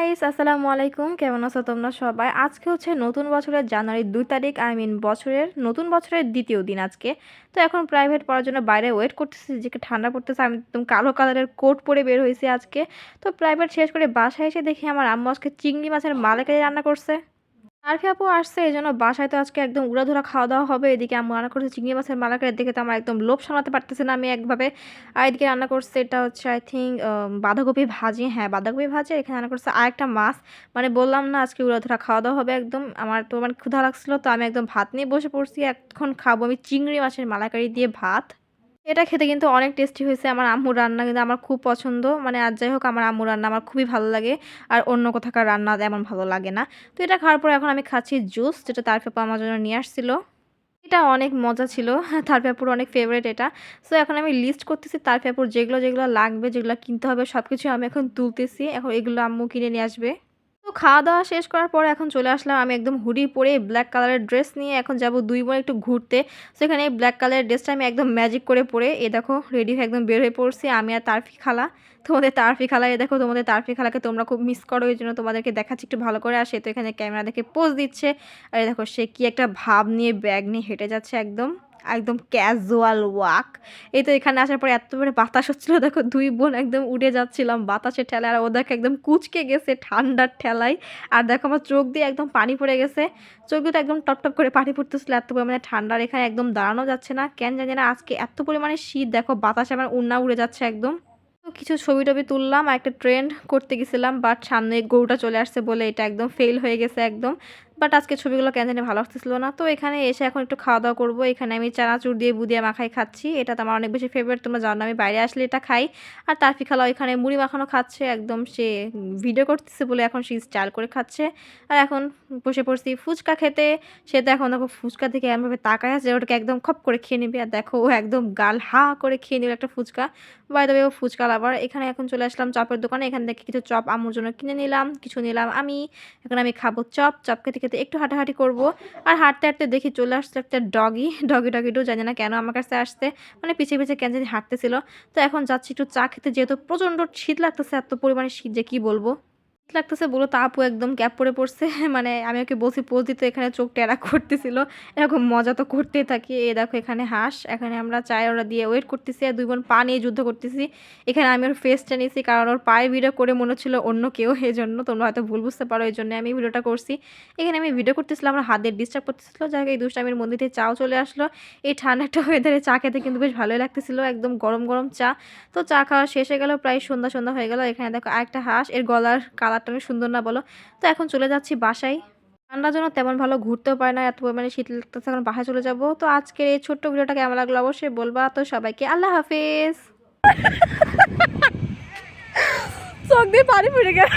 Guys আসসালামু আলাইকুম। কেমন আছো তোমরা সবাই? আজকে হচ্ছে নতুন বছরের জানুয়ারির দুই তারিখ আই মিন বছরের, নতুন বছরের দ্বিতীয় দিন আজকে। তো এখন প্রাইভেট পড়ার জন্য বাইরে ওয়েট করতেছি, যে ঠান্ডা পড়তেছে, আমি একদম কালো কালারের কোট পরে বের হয়েছি আজকে। তো প্রাইভেট শেষ করে বাসায় এসে দেখি আমার আম্মু আজকে চিংড়ি মাছের মালাকারি রান্না করছে। আরফি আপু আসছে এই জন্য বাসায় তো আজকে একদম উড়াধুরা খাওয়া দাওয়া হবে। এদিকে আমি রান্না করছি, চিংড়ি মাছের মালাকারের দেখে তো আমার একদম লোভ সামলাতে পারতেছে না আমি একভাবে। আর এদিকে রান্না করছে, এটা হচ্ছে আই থিঙ্ক বাঁধাকপি ভাজি। হ্যাঁ বাঁধাকপি ভাজি, এখানে রান্না করছে আরেকটা মাছ। মানে বললাম না আজকে উড়াধুরা খাওয়া দাওয়া হবে একদম। আমার তো মানে ক্ষুধা লাগছিল, তো আমি একদম ভাত নিয়ে বসে পড়ছি। এখন খাব আমি চিংড়ি মাছের মালাকারি দিয়ে ভাত। এটা খেতে কিন্তু অনেক টেস্টি হয়েছে। আমার আম্মুর রান্না কিন্তু আমার খুব পছন্দ। মানে আর যাই হোক আমার আম্মুর রান্না আমার খুবই ভালো লাগে। আর অন্য কোথাকার রান্না এমন ভালো লাগে না। তো এটা খাওয়ার পর এখন আমি খাচ্ছি জুস, যেটা তার পেপা আমার জন্য নিয়ে আসছিল। এটা অনেক মজা ছিল। তার পেপুর অনেক ফেভারিট এটা। সো এখন আমি লিস্ট করতেছি তার পেপুর যেগুলো যেগুলো লাগবে, যেগুলো কিনতে হবে সব কিছু আমি এখন তুলতেছি। এখন এগুলো আম্মু কিনে নিয়ে আসবে। তো খাওয়া দাওয়া শেষ করার পর এখন চলে আসলাম। আমি একদম হুডি পরে ব্ল্যাক কালারের ড্রেস নিয়ে এখন যাব দুই বোন একটু ঘুরতে। সেখানে ব্ল্যাক কালারের ড্রেসটা আমি একদম ম্যাজিক করে পরে, এ দেখো রেডি হয়ে একদম বের হয়ে পড়ছি। আমি আর তারফি খালা। তোমাদের তারফি খালা, এ দেখো তোমাদের তারফি খালাকে তোমরা খুব মিস করো, এই জন্য তোমাদেরকে দেখাচ্ছি একটু ভালো করে। আসে তো এখানে ক্যামেরা দেখে পোজ দিচ্ছে। আর এ দেখো সে কি একটা ভাব নিয়ে ব্যাগ নিয়ে হেঁটে যাচ্ছে একদম। একদম ক্যাজুয়াল ওয়াক এই তো এখানে আসার পরে এত বড় বাতাস হচ্ছিল, দেখো দুই বোন একদম উড়ে যাচ্ছিলাম বাতাসে ঠেলায়, আর ও দেখো একদম কুচকে গেছে ঠান্ডার ঠেলায়। আর দেখো আমার চোখ দিয়ে একদম পানি পড়ে গেছে। চোখ দিয়ে একদম টপ টপ করে পানি পড়তেছিল, এত পরিমাণে ঠান্ডার এখানে একদম দাঁড়ানো যাচ্ছে না। কেন জানি না আজকে এত পরিমাণে শীত, দেখো বাতাসে আমার উন্না উড়ে যাচ্ছে একদম। কিছু ছবি টবি তুললাম একটা ট্রেন্ড করতে গেছিলাম বাট সামনে গরুটা চলে আসছে বলে এটা একদম ফেল হয়ে গেছে একদম। বাট আজকে ছবিগুলো কেন জানি ভালো আসতেছিল না। তো এখানে এসে এখন একটু খাওয়া দাওয়া করব। এখানে আমি চানাচুর দিয়ে বুদিয়া মাখাই খাচ্ছি। এটা তো আমার অনেক বেশি ফেভারিট তোমরা জানো, আমি বাইরে আসলে এটা খাই। আর তারফি খালা এখানে মুড়ি মাখানো খাচ্ছে, একদম সে ভিডিও করতেছে বলে এখন সে স্টাইল করে খাচ্ছে। আর এখন বসে পড়ছি ফুচকা খেতে। সে তো এখন দেখো ফুচকা থেকে এমনভাবে তাকায় আছে ওটাকে একদম খপ করে খেয়ে নেবে। আর দেখো ও একদম গাল হা করে খেয়ে নিবে একটা ফুচকা। বাই দেবে ও ফুচকা আবার এখানে এখন চলে আসলাম চপের দোকানে। এখান থেকে কিছু চপ আমুর জন্য কিনে নিলাম, কিছু নিলাম আমি। এখন আমি খাব চপ। চপ খেতে খেতে একটু হাঁটাহাঁটি করব। আর হাঁটতে হাঁটতে দেখি চলে আসছে একটা ডগি ডগি ডগিটাও জানি না কেন আমার কাছে আসতে মানে পিছিয়ে পিছিয়ে কেন জানি হাঁটতেছিল। তো এখন যাচ্ছি একটু চা খেতে, যেহেতু প্রচণ্ড শীত লাগতেছে, এত পরিমাণে শীত যে কী বলব? লাগতেছে, বলো তা আপু একদম ক্যাপ পরে পড়ছে। মানে আমি ওকে বলছি, পোজ দিতে এখানে চোখ টেরা করতেছিল। এরকম মজা তো করতেই থাকি। এ দেখো এখানে হাঁস, এখানে আমরা চায় ওরা দিয়ে ওয়েট করতেছি আর দুই বোন পা নিয়ে যুদ্ধ করতেছি। এখানে আমি ওর ফেসটা নিয়েছি কারণ ওর পায়ে ভিডিও করে মনে হচ্ছিল অন্য কেউ, এই জন্য তোমরা হয়তো ভুল বুঝতে পারো, এই জন্য আমি ভিডিওটা করছি। এখানে আমি ভিডিও করতেছিলাম, আমার হাতের ডিস্টার্ব করতেছিল, যাই এই দুষ্টামির মন্দির থেকে চাও চলে আসলো। এই ঠান্ডা একটা ওয়েদারে চা খেতে কিন্তু বেশ ভালোই লাগতেছিল, একদম গরম গরম চা। তো চা খাওয়া শেষ হয়ে গেল, প্রায় সন্ধ্যা সন্ধ্যা হয়ে গেল। এখানে দেখো আরেকটা হাঁস, এর গলার কালারটা সুন্দর না বলো? তো এখন চলে যাচ্ছি বাসায়। ঠান্ডার জন্য তেমন ভালো ঘুরতেও পারে না, এত পরিমাণে শীত লাগতেছে, এখন বাসায় চলে যাব। তো আজকের এই ছোট্ট ভিডিওটা কেমন লাগল অবশ্যই বলবা। তো সবাইকে আল্লাহ হাফেজ। চোখ দিয়ে পানি পড়ে গেল